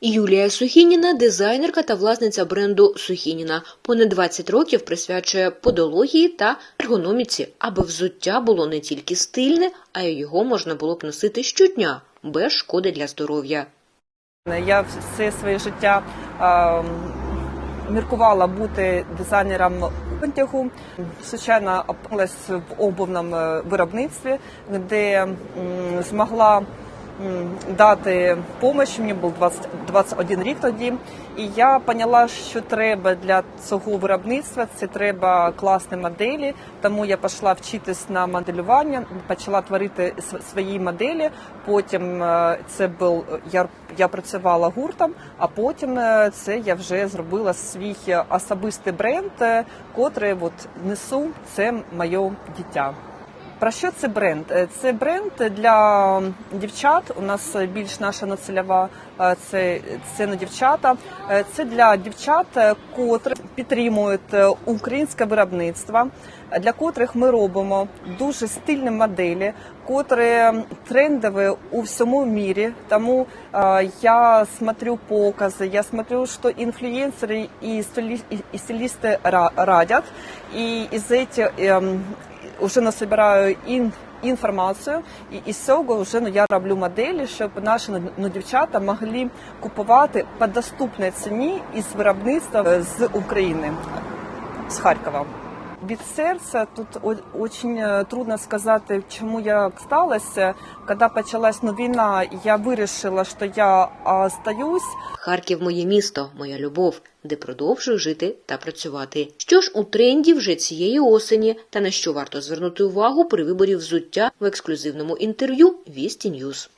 Юлія Сухініна – дизайнерка та власниця бренду Сухініна. Понад 20 років присвячує подології та ергономіці, аби взуття було не тільки стильне, а й його можна було б носити щодня, без шкоди для здоров'я. Я все своє життя е, міркувала бути дизайнером одягу. Звичайно, опинилась в обувному е, виробництві, де м, змогла дати допомогу. Мені був 20, 21 рік тоді. І я поняла, що треба для цього виробництва. Це треба класні моделі. Тому я пішла вчитись на моделювання, почала творити св- свої моделі. Потім е, це був я, я працювала гуртом, а потім е, це я вже зробила свій особистий бренд, е, котрий от несу. Це моє дитя. Про що це бренд? Е, Це бренд для дівчат. У нас більш наша націльова е, це, це не дівчата. Е, Це для дівчат, котрі підтримують українське виробництво, для котрих ми робимо дуже стильні моделі, котрі трендові у всьому мірі. Тому я смотрю покази, я смотрю, що інфлюенсери і стилі- і- і стилісти радять. І із цих вже насобираю ін, інформацію, і із цього вже ну, я роблю моделі, щоб наші ну, ну, дівчата могли купувати по доступній ціні із виробництва е, з України, з Харкова. Від серця тут о- очень е, трудно сказати, чому я сталася. Коли почалась ну, війна, я вирішила, що я остаюсь. Харків – моє місто, моя любов, де продовжую жити та працювати. Що ж у тренді вже цієї осені та на що варто звернути увагу при виборі взуття в ексклюзивному інтерв'ю Вісті Ньюз.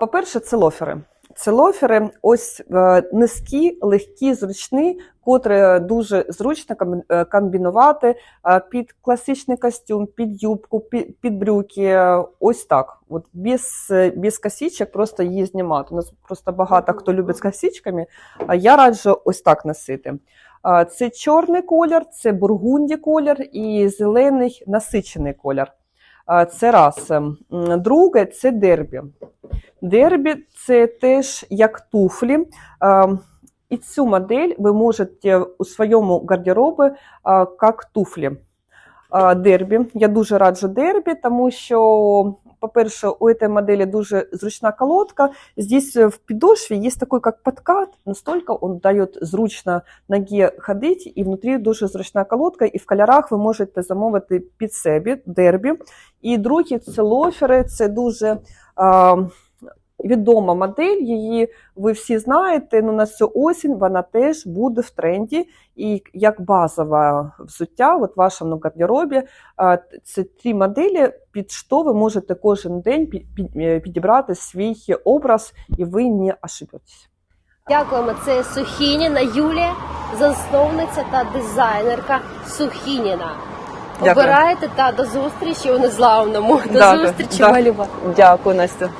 По-перше, це лофери. Це лофери ось е, низькі, легкі, зручні, котрі дуже зручно е, комбінувати е, під класичний костюм, під юбку, під, під брюки. Ось так. От без, без косичок просто її знімати. У нас просто багато хто любить з косичками, а я раджу ось так носити. Це чорний колір, це бургунді колір і зелений насичений колір. Це раз. Друге це дербі. Дербі це теж як туфлі. І цю модель ви можете у своєму гардеробі як туфлі. Дербі. Я дуже раджу дербі, тому що, по-перше, у цієї моделі дуже зручна колодка. Здесь в підошві є такий як подкат, настільки він дає зручно ноге ходити, і внутрі дуже зручна колодка, і в кольорах ви можете замовити під себе дербі. І другі це лофери, це дуже а, відома модель, її ви всі знаєте. Ну на цю осінь вона теж буде в тренді. І як базове взуття, от в вашому гардеробі, це три моделі, під що ви можете кожен день е, підібрати свій образ, і ви не ошибетесь. Дякуємо. Це Сухініна Юлія, засновниця та дизайнерка Сухініна. Дякую. Обирайте та до зустрічі у незламному. До Дякую. зустрічі, Да. малюва. Дякую, Настя.